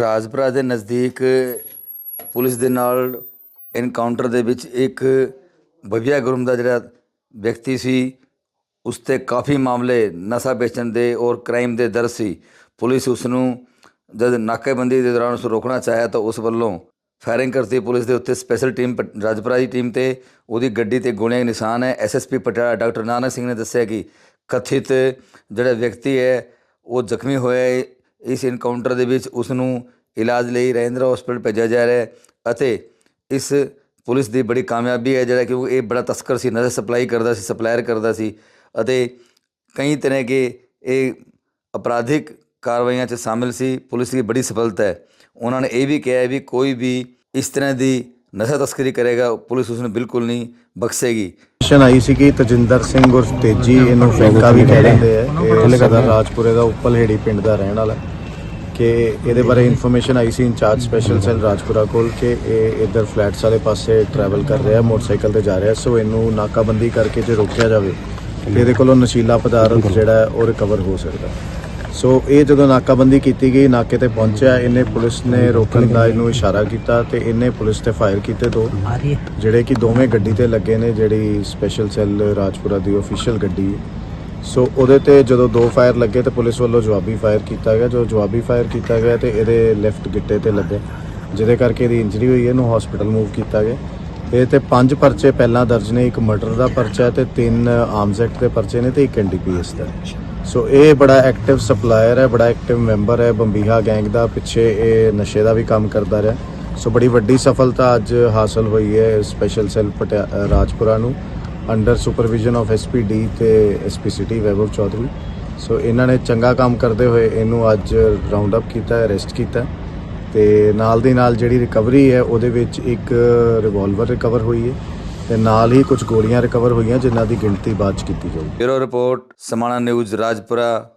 ਰਾਜਪੁਰਾ ਦੇ ਨਜ਼ਦੀਕ ਪੁਲਿਸ ਦੇ ਨਾਲ ਇਨਕਾਊਂਟਰ ਦੇ ਵਿੱਚ ਇੱਕ ਬਵਿਆ ਗੁਰਮ ਦਾ ਜਿਹੜਾ ਵਿਅਕਤੀ ਸੀ, ਉਸ ਤੇ ਕਾਫੀ ਮਾਮਲੇ ਨਸ਼ਾ ਵੇਚਣ ਦੇ ਔਰ ਕ੍ਰਾਈਮ ਦੇ ਦਰਜ ਸੀ। ਪੁਲਿਸ ਉਸ ਨੂੰ ਜਦ ਨਾਕੇਬੰਦੀ ਦੇ ਦੌਰਾਨ ਉਸ ਰੋਕਣਾ ਚਾਹਿਆ ਤਾਂ ਉਸ ਵੱਲੋਂ ਫਾਇਰਿੰਗ ਕਰਤੀ। ਪੁਲਿਸ ਦੇ ਉੱਤੇ ਸਪੈਸ਼ਲ ਟੀਮ ਪ- ਰਾਜਪੁਰਾ ਦੀ ਟੀਮ ਤੇ ਉਹਦੀ ਗੱਡੀ ਤੇ ਗੋਲੀਆਂ ਦੇ ਨਿਸ਼ਾਨ ਹੈ। ਐਸਐਸਪੀ ਪਟਿਆਲਾ ਡਾਕਟਰ ਨਾਨਕ ਸਿੰਘ ਨੇ ਦੱਸਿਆ ਕਿ ਕਥਿਤ ਜਿਹੜਾ ਵਿਅਕਤੀ ਹੈ, ਉਹ ਜ਼ਖਮੀ ਹੋਇਆ ਹੈ। ਇਸ ਐਨਕਾਊਂਟਰ ਦੇ ਵਿੱਚ ਉਸ ਨੂੰ ਇਲਾਜ ਲਈ ਰਜਿੰਦਰਾ ਹਸਪੀਟਲ ਭੇਜਿਆ ਜਾ ਰਿਹਾ ਹੈ ਅਤੇ ਇਸ ਪੁਲਿਸ ਦੀ ਬੜੀ ਕਾਮਯਾਬੀ ਹੈ ਜਿਹੜਾ ਕਿ ਉਹ ਇਹ ਬੜਾ ਤਸਕਰ ਸੀ ਨਸ਼ਾ ਸਪਲਾਈ ਕਰਦਾ ਸੀ ਸਪਲਾਇਰ ਕਰਦਾ ਸੀ ਅਤੇ ਕਈ ਤਰ੍ਹਾਂ ਕੇ ਇਹ ਅਪਰਾਧਿਕ ਕਾਰਵਾਈਆਂ 'ਚ ਸ਼ਾਮਿਲ ਸੀ ਪੁਲਿਸ ਦੀ ਬੜੀ ਸਫਲਤਾ ਹੈ। ਉਹਨਾਂ ਨੇ ਇਹ ਵੀ ਕਿਹਾ ਹੈ ਵੀ ਕੋਈ ਵੀ ਇਸ ਤਰ੍ਹਾਂ ਦੀ ਨਸ਼ਾ ਤਸਕਰੀ ਕਰੇਗਾ ਪੁਲਿਸ ਉਸ ਨੂੰ ਬਿਲਕੁਲ ਨਹੀਂ ਬਖਸ਼ੇਗੀ। ਮਿਸ਼ਨ ਆਈ ਸੀ ਕਿ ਤਜਿੰਦਰ ਸਿੰਘ ਉਰਫ ਤੇਜੀ ਇਹਨੂੰ ਫੈਂਕਾ ਵੀ ਕਹਿ ਦਿੰਦੇ ਆ। ਇਹ ਸਦਰ ਰਾਜਪੁਰੇ ਦਾ ਉੱਪਲ ਹੇੜੀ ਪਿੰਡ ਦਾ ਰਹਿਣ ਵਾਲਾ ਹੈ। ਕਿ ਇਹਦੇ ਬਾਰੇ ਇਨਫੋਰਮੇਸ਼ਨ ਆਈ ਸੀ in charge special cell Rajpura ਕੋਲ ਕਿ ਇਹ ਇੱਧਰ ਫਲੈਟਸ ਵਾਲੇ ਪਾਸੇ ਟਰੈਵਲ ਕਰ ਰਿਹਾ ਮੋਟਰਸਾਈਕਲ ਤੇ ਜਾ ਰਿਹਾ ਸੋ ਇਹਨੂੰ ਨਾਕਾਬੰਦੀ ਕਰਕੇ ਜੇ ਰੋਕਿਆ ਜਾਵੇ ਤੇ ਇਹਦੇ ਕੋਲੋਂ ਨਸ਼ੀਲਾ ਪਦਾਰਥ ਜਿਹੜਾ ਉਹ ਰਿਕਵਰ ਹੋ ਸਕਦਾ। ਸੋ ਇਹ ਜਦੋਂ ਨਾਕਾਬੰਦੀ ਕੀਤੀ ਗਈ ਨਾਕੇ ਤੇ ਪਹੁੰਚਿਆ ਇਹਨੇ ਪੁਲਿਸ ਨੇ ਰੋਕਣ ਦਾ ਇਹਨੂੰ ਇਸ਼ਾਰਾ ਕੀਤਾ ਤੇ ਇਹਨੇ ਪੁਲਿਸ ਤੇ ਫਾਇਰ ਕੀਤੇ ਦੋ। ਜਿਹੜੇ ਕਿ ਦੋਵੇਂ ਗੱਡੀ ਤੇ ਲੱਗੇ ਨੇ ਜਿਹੜੀ ਸਪੈਸ਼ਲ ਸੈੱਲ ਰਾਜਪੁਰਾ ਦੀ ਅਫੀਸ਼ੀਅਲ ਗੱਡੀ ਹੈ। ਸੋ ਉਹਦੇ ਤੇ ਜਦੋਂ ਦੋ ਫਾਇਰ ਲੱਗੇ ਤੇ ਪੁਲਿਸ ਵੱਲੋਂ ਜਵਾਬੀ ਫਾਇਰ ਕੀਤਾ ਗਿਆ। ਜੋ ਜਵਾਬੀ ਫਾਇਰ ਕੀਤਾ ਗਿਆ ਤੇ ਇਹਦੇ ਲੈਫਟ ਗਿੱਟੇ ਤੇ ਲੱਗੇ। ਜਿਹਦੇ ਕਰਕੇ ਇਹਦੀ ਇੰਜਰੀ ਹੋਈ ਹੈ ਇਹਨੂੰ ਹਸਪੀਟਲ ਮੂਵ ਕੀਤਾ ਗਿਆ। ਇਹ ਤੇ ਪੰਜ ਪਰਚੇ ਪਹਿਲਾਂ ਦਰਜ ਨੇ। ਇੱਕ ਮਰਡਰ ਦਾ ਪਰਚਾ ਹੈ ਤੇ ਤਿੰਨ ਆਰਮਸ ਐਕਟ ਦੇ ਪਰਚੇ ਨੇ ਤੇ ਇੱਕ ਐਨਡੀਪੀਐਸ ਦਾ। ਸੋ ਇਹ ਬੜਾ ਐਕਟਿਵ ਸਪਲਾਇਰ ਹੈ, ਬੜਾ ਐਕਟਿਵ ਮੈਂਬਰ ਹੈ। ਬੰਬੀਹਾ ਗੈਂਗ ਦਾ ਪਿੱਛੇ ਇਹ ਨਸ਼ੇ ਦਾ ਵੀ ਕੰਮ ਕਰਦਾ ਰਿਹਾ। ਸੋ ਬੜੀ ਵੱਡੀ ਸਫਲਤਾ ਅੱਜ ਹਾਸਲ ਹੋਈ ਹੈ ਸਪੈਸ਼ਲ ਸੈੱਲ ਪਟਿਆ- ਰਾਜਪੁਰਾ ਨੂੰ। ਅੰਡਰ ਸੁਪਰਵਿਜ਼ਨ ਆਫ ਐਸਪੀਡੀ ਤੇ SP city Vaibhav Chaudhary so ਇਹਨਾਂ ਨੇ ਚੰਗਾ ਕੰਮ ਕਰਦੇ ਹੋਏ ਇਹਨੂੰ ਅੱਜ ਰਾਉਂਡ ਅਪ ਕੀਤਾ ਹੈ ਅਰੈਸਟ ਕੀਤਾ। ਹੈ ਤੇ ਨਾਲ ਦੀ ਨਾਲ ਜਿਹੜੀ ਰਿਕਵਰੀ ਹੈ, ਉਹਦੇ ਵਿੱਚ ਇੱਕ ਰਿਵਾਲਵਰ ਰਿਕਵਰ ਹੋਈ ਹੈ। ਤੇ ਨਾਲ ਹੀ ਕੁਝ ਗੋਲੀਆਂ ਰਿਕਵਰ ਹੋਈਆਂ, ਜਿਨ੍ਹਾਂ ਦੀ ਗਿਣਤੀ ਬਾਅਦ ਚ ਕੀਤੀ ਜਾਊਗੀ। Bureau report, Samana news Rajpura.